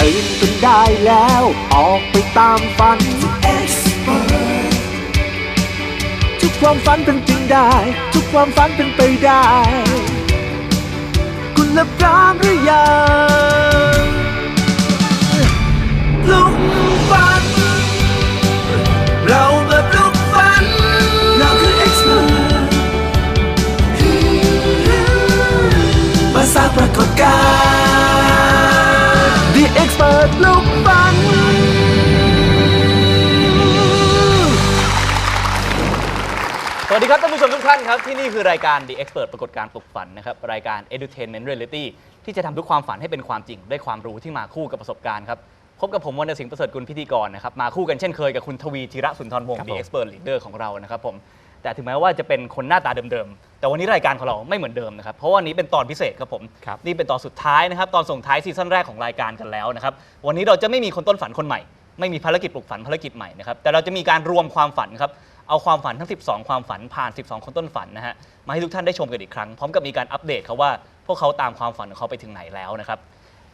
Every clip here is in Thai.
ตื่นกันได้แล้ว ออกไปตามฝันทุกความฝันเป็นจริงได้ ทุกความฝันเป็นไปได้ คุณละพร้อมหรือยังลุกฝัน เรามาปลุก วัสดีครับท่านผู้ชมทุกท่านครับ ที่นี่คือรายการ The Expert ปรากฏการณ์ปลุกฝันนะครับ รายการ Edutainment Reality ที่จะทำทุกความฝันให้เป็นความจริง ด้วยความรู้ที่มาคู่กับประสบการณ์ครับ พบกับผมวรรณสิงห์ประเสริฐกุลพิธีกรนะครับ มาคู่กันเช่นเคยกับคุณทวีธีระสุนทรวงศ์ The Expert Leader ของเรานะครับผมแต่ถึงแม้ว่าจะเป็นคนหน้าตาเดิมๆ แต่วันนี้รายการของเราไม่เหมือนเดิมนะครับ เพราะว่าวันนี้เป็นตอนพิเศษครับผม ครับ นี่เป็นตอนสุดท้ายนะครับ ตอนส่งท้ายซีซั่นแรกของรายการกันแล้วนะครับ วันนี้เราจะไม่มีคนต้นฝันคนใหม่ ไม่มีภารกิจปลุกฝันภารกิจใหม่นะครับ แต่เราจะมีการรวมความฝันครับ เอาความฝันทั้ง 12 ความฝันผ่าน 12 คนต้นฝันนะฮะมาให้ทุกท่านได้ชมกันอีกครั้ง พร้อมกับมีการอัปเดตเขาว่าพวกเขาตามความฝันของเขาไปถึงไหนแล้วนะครับ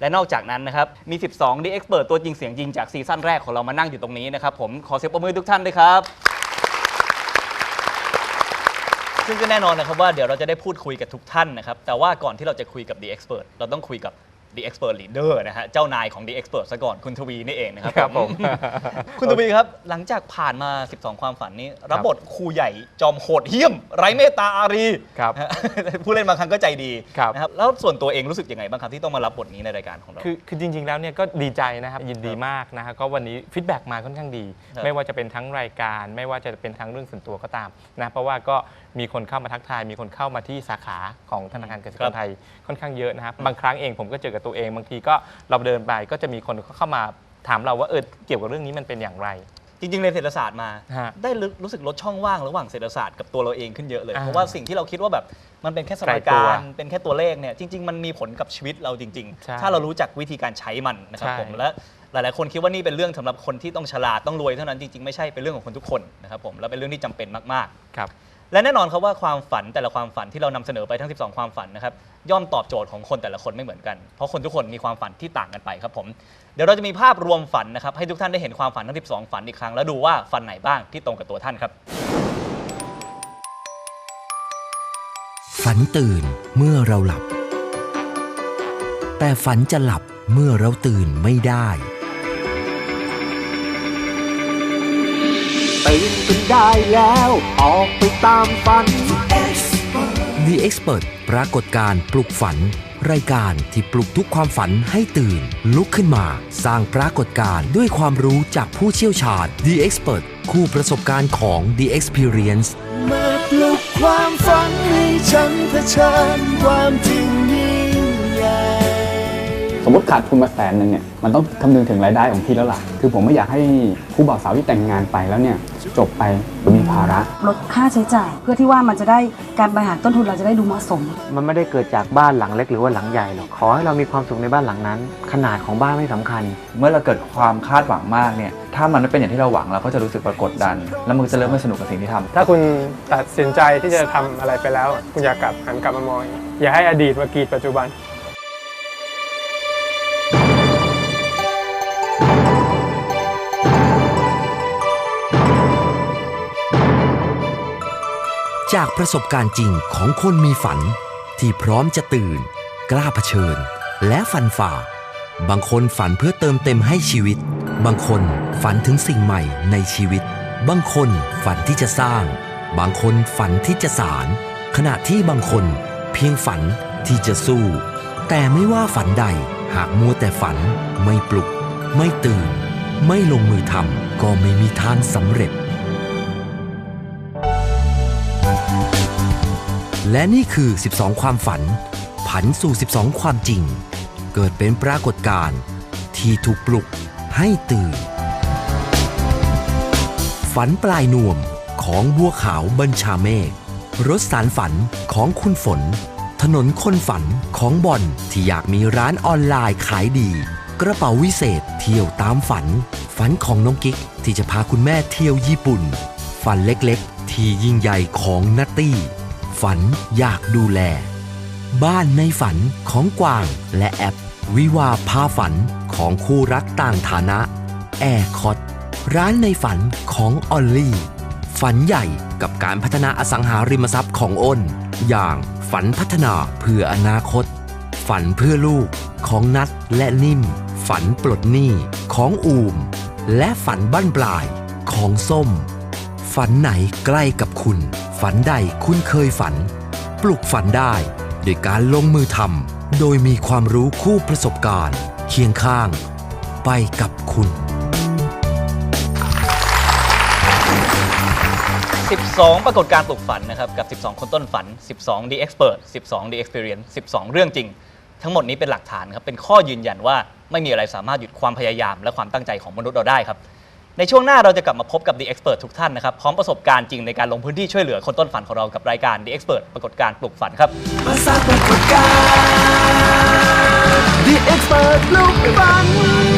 และนอกจากนั้นนะครับมี 12 The Expert ตัวจริงเสียงจริงจากซีซั่นแรกของเรามานั่งอยู่ตรงนี้นะครับผมขอเสียงปรบมือทุกท่านด้วยครับ ซึ่งก็แน่นอนนะครับว่าเดี๋ยวเราจะได้พูดคุยกับทุกท่านนะครับแต่ว่าก่อนที่เราจะคุยกับ The Expert เราต้องคุยกับ The Expert Leader นะฮะเจ้านายของ The Expert ซะก่อนคุณทวีนี่เองนะครับครับผม คุณทวีครับ หลังจากผ่านมา 12 ความฝันนี้ รับบทครูใหญ่จอมโหดเหี้ยม ไร้เมตตาอารีครับนะฮะผู้เล่นบางครั้งก็ใจดีครับนะครับแล้วส่วนตัวเองรู้สึกยังไงบ้างครับที่ต้องมารับบทนี้ในรายการของเรา คือคือจริง ๆ แล้วเนี่ยก็ดีใจนะครับยินดีมากนะครับก็วันนี้ฟีดแบ็กมาค่อนข้างดีครับไม่ว่าจะเป็นทั้งรายการ ไม่ว่าจะเป็นทั้งเรื่องส่วนตัวก็ตามนะเพราะว่าก็มีคนเข้ามาทักทาย มีคนเข้ามาที่สาขาของธนาคารกสิกรไทยค่อนข้างเยอะนะครับบางครั้งเองผมก็เจอกับตัวเอง บางทีก็เราเดินไปก็จะมีคนเข้ามาถามเราว่าเออเกี่ยวกับเรื่องนี้มันเป็นอย่างไร จริงๆเรียนเศรษฐศาสตร์มา ฮะได้รู้รู้สึกลดช่องว่างระหว่างเศรษฐศาสตร์กับตัวเราเองขึ้นเยอะเลย อ่าเพราะว่าสิ่งที่เราคิดว่าแบบมันเป็นแค่สมไกลการตัวเป็นแค่ตัวเลขเนี่ยจริง ๆ มันมีผลกับชีวิตเราจริง ใช่ๆ ถ้าเรารู้จักวิธีการใช้มันนะครับใช่ ผมและหลายๆคนคิดว่านี่เป็นเรื่องสำหรับคนที่ต้องฉลาดต้องรวยเท่านั้นจริงๆไม่ใช่เป็นเรื่องของคนทุกคนนะครับผมและเป็นเรื่องที่จำเป็นมากๆ ครับ และแน่นอนครับว่าความฝันแต่ละความฝันที่เรานำเสนอไปทั้ง 12 ความฝันนะครับย่อมตอบโจทย์ของคนแต่ละคนไม่เหมือนกัน เพราะคนทุกคนมีความฝันที่ต่างกันไปครับผมเดี๋ยวเราจะมีภาพรวมฝันนะครับให้ทุกท่านได้เห็นความฝันทั้ง 12 ฝันอีกครั้งแล้วดูว่าฝันไหนบ้างที่ตรงกับตัวท่านครับ ฝันตื่นเมื่อเราหลับ แต่ฝันจะหลับเมื่อเราตื่นไม่ได้ ตื่นกันได้แล้ว ออกไปตามฝัน The Expert ปรากฏการณ์ปลุกฝัน รายการที่ปลุกทุกความฝันให้ตื่น ลุกขึ้นมา สร้างปรากฏการณ์ด้วยความรู้จากผู้เชี่ยวชาญ The Expert คู่ประสบการณ์ของ The Experience มาปลุกความฝันให้ฉันเผชิญความจริงยิ่งใหญ่ สมมติขาดทุนมาแสนหนึ่งเนี่ยมันต้องคำนึงถึงรายได้ของพี่แล้วล่ะ คือผมไม่อยากให้คู่บ่าวสาวที่แต่งงานไปแล้วเนี่ยจบไปโดยมีภาระ ลดค่าใช้จ่าย เพื่อที่ว่ามันจะได้การบริหารต้นทุนเราจะได้ดูเหมาะสม มันไม่ได้เกิดจากบ้านหลังเล็กหรือว่าหลังใหญ่หรอกขอให้เรามีความสุขในบ้านหลังนั้น ขนาดของบ้านไม่สำคัญ เมื่อเราเกิดความคาดหวังมากเนี่ย ถ้ามันไม่เป็นอย่างที่เราหวังเราก็จะรู้สึกว่ากดดัน แล้วมันก็จะเริ่มไม่สนุกกับสิ่งที่ทำ ถ้าคุณตัดสินใจที่จะทำอะไรไปแล้ว คุณอย่ากลับหันกลับมามองอย่าให้อดีตมากรีดปัจจุบัน จากประสบการณ์จริงของคนมีฝัน ที่พร้อมจะตื่น กล้าเผชิญ และฟันฝ่า บางคนฝันเพื่อเติมเต็มให้ชีวิต บางคนฝันถึงสิ่งใหม่ในชีวิต บางคนฝันที่จะสร้าง บางคนฝันที่จะสารขณะที่บางคนเพียงฝันที่จะสู้ แต่ไม่ว่าฝันใดหากมัวแต่ฝันไม่ปลุก ไม่ตื่น ไม่ลงมือทำก็ไม่มีทางสำเร็จ และนี่คือ 12 ความฝัน ผันสู่ 12 ความจริง เกิดเป็นปรากฏการณ์ที่ถูกปลุกให้ตื่น ฝันปลายนวมของบัวขาวบัญชาเมฆรถสารฝันของคุณฝน ถนนคนฝันของบอลที่อยากมีร้านออนไลน์ขายดี กระเป๋าวิเศษเที่ยวตามฝัน ฝันของน้องกิ๊กที่จะพาคุณแม่เที่ยวญี่ปุ่น ฝันเล็กๆ ที่ยิ่งใหญ่ของนัตตี้ ฝันอยากดูแล บ้านในฝันของกวางและแอป วิวาพาฝันของคู่รักต่างฐานะ แอร์คอตร้านในฝันของออลลี่ ฝันใหญ่กับการพัฒนาอสังหาริมทรัพย์ของอ้น อย่างฝันพัฒนาเพื่ออนาคต ฝันเพื่อลูกของนัดและนิ่ม ฝันปลดหนี้ของอูม และฝันบั้นปลายของส้ม ฝันไหนใกล้กับคุณ ฝันใดคุณเคยฝัน ปลุกฝันได้โดยการลงมือทำโดยมีความรู้คู่ประสบการณ์ เคียงข้าง ไปกับคุณ 12 ปรากฏการณ์ปลุกฝันนะครับกับ 12 คนต้นฝัน 12 The Expert 12 The Experience 12 เรื่องจริง ทั้งหมดนี้เป็นหลักฐานครับเป็นข้อยืนยันว่าไม่มีอะไรสามารถหยุดความพยายามและความตั้งใจของมนุษย์เราได้ครับ ในช่วงหน้าเราจะกลับมาพบกับ The Expert ทุกท่านนะครับ พร้อมประสบการณ์จริงในการลงพื้นที่ช่วยเหลือคนต้นฝันของเรากับรายการ The Expert ปรากฏการณ์ปลุกฝันครับ มาสร้างปรากฏการณ์ The Expert ลูกฝัน